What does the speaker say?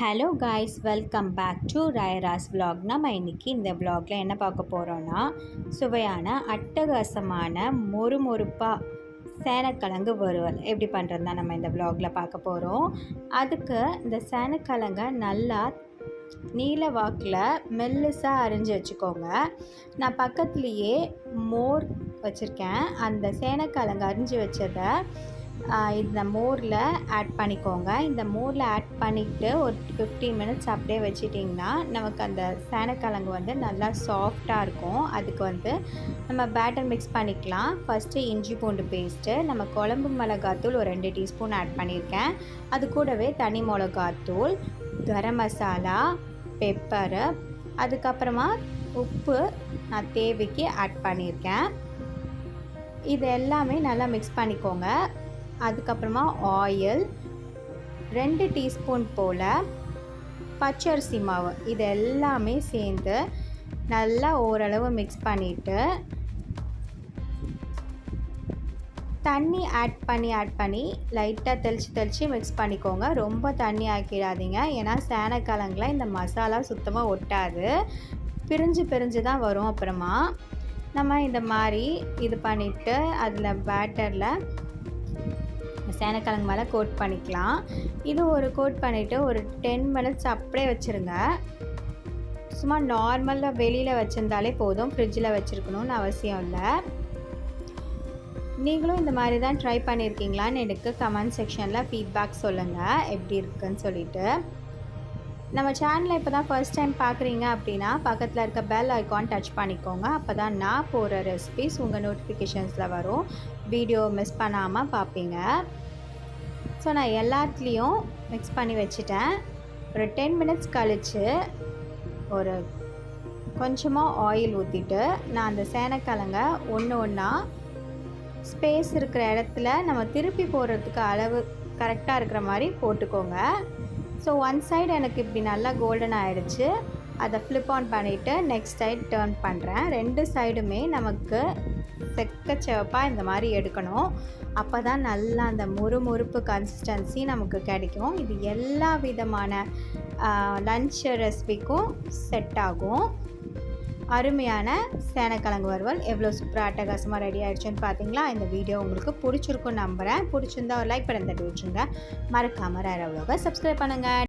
Hello guys welcome back to Rayaras vlog. நம்ம இன்றைக்கி இந்த vlogல என்ன பார்க்க போகிறோன்னா சுவையான அட்டகாசமான மொறு மொறுப்பாக சேனக்கிழங்கு வறுவல். எப்படி பண்ணுறது தான் நம்ம இந்த vlogல பார்க்க போகிறோம் அதுக்கு இந்த சேனக்கிழங்கை நல்லா நீல வாக்கில் மெல்லுசாக அரிஞ்சு வச்சுக்கோங்க. நான் பக்கத்துலேயே மோர் வச்சுருக்கேன். அந்த சேனக்கிழங்கு அரிஞ்சு வச்சதை இந்த மோரில் ஆட் பண்ணிக்கோங்க. இந்த மோரில் ஆட் பண்ணிவிட்டு ஒரு ஃபிஃப்டீன் மினிட்ஸ் அப்படியே வச்சிட்டிங்கன்னா நமக்கு அந்த சேனக்கிழங்கு வந்து நல்லா சாஃப்டாக இருக்கும். அதுக்கு வந்து நம்ம பேட்டர் மிக்ஸ் பண்ணிக்கலாம். ஃபஸ்ட்டு இஞ்சி பூண்டு பேஸ்ட்டு நம்ம குழம்பு மிளகாத்தூள் ஒரு ரெண்டு டீஸ்பூன் ஆட் பண்ணியிருக்கேன். அது கூடவே தனி மிளகாத்தூள் கரம் மசாலா பெப்பரு அதுக்கப்புறமா உப்பு நான் தேவைக்கு ஆட் பண்ணியிருக்கேன். இது எல்லாமே நல்லா மிக்ஸ் பண்ணிக்கோங்க. அதுக்கப்புறமா ஆயில் ரெண்டு டீஸ்பூன் போல் பச்சரிசி மாவு. இது எல்லாமே சேர்ந்து நல்லா ஓரளவு மிக்ஸ் பண்ணிவிட்டு தண்ணி ஆட் பண்ணி ஆட் பண்ணி லைட்டாக தெளித்து தெளித்து மிக்ஸ் பண்ணிக்கோங்க. ரொம்ப தண்ணி ஆக்கிடாதீங்க. ஏன்னா சேனக்கிழங்குல இந்த மசாலா சுத்தமாக ஒட்டாது. பிரிஞ்சு பிரிஞ்சு தான் வரும் அப்புறமா. நம்ம இந்த மாதிரி இது பண்ணிவிட்டு அதில் பேட்டரில் சேனக்கிழங்கு மேலே கோட் பண்ணிக்கலாம். இது ஒரு கோட் பண்ணிவிட்டு ஒரு டென் மினிட்ஸ் அப்படியே வச்சுருங்க. சும்மா நார்மலாக வெளியில் வச்சுருந்தாலே போதும். ஃப்ரிட்ஜில் வச்சுருக்கணும்னு அவசியம் இல்லை. நீங்களும் இந்த மாதிரி தான் ட்ரை பண்ணியிருக்கீங்களான்னு எனக்கு கமெண்ட் செக்ஷனில் ஃபீட்பேக் சொல்லுங்கள் எப்படி இருக்குன்னு சொல்லிவிட்டு நம்ம சேனலை இப்போ தான் ஃபர்ஸ்ட் டைம் பார்க்குறீங்க அப்படின்னா பக்கத்தில் இருக்க பெல் ஐக்கான் டச் பண்ணிக்கோங்க. அப்போ தான் நான் போகிற ரெசிபிஸ் உங்கள் நோட்டிஃபிகேஷன்ஸில் வரும். வீடியோ மிஸ் பண்ணாமல் பார்ப்பீங்க. ஸோ நான் எல்லாத்துலேயும் மிக்ஸ் பண்ணி வச்சுட்டேன். ஒரு டென் மினிட்ஸ் கழித்து ஒரு கொஞ்சமாக ஆயில் ஊற்றிட்டு நான் அந்த சேனக்கிழங்க ஒன்று ஒன்றா ஸ்பேஸ் இருக்கிற இடத்துல நம்ம திருப்பி போடுறதுக்கு அளவு கரெக்டாக இருக்கிற மாதிரி போட்டுக்கோங்க. ஸோ ஒன் சைடு எனக்கு இப்படி நல்லா கோல்டன் ஆகிடுச்சு அதை ஃப்ளிப் ஆன் பண்ணிவிட்டு நெக்ஸ்ட் சைடு டேர்ன் பண்ணுறேன் ரெண்டு சைடுமே நமக்கு செக்க இந்த மாதிரி எடுக்கணும். அப்போ தான் நல்லா அந்த முறுமுறுப்பு கன்சிஸ்டன்சி நமக்கு கிடைக்கும். இது எல்லா விதமான லன்ச் ரெசிபிக்கும் செட் ஆகும். அருமையான சேனக்கிழங்கு வறுவல். எவ்வளோ சூப்பராக அட்டகாசமாக ரெடி ஆகிடுச்சுன்னு பார்த்தீங்களா இந்த வீடியோ உங்களுக்கு பிடிச்சிருக்கும் நம்புகிறேன் பிடிச்சிருந்தா ஒரு லைக் பண்ணி தட்டி விட்டுருங்க. மறக்காமல் ரேரவளோக சப்ஸ்கிரைப் பண்ணுங்கள்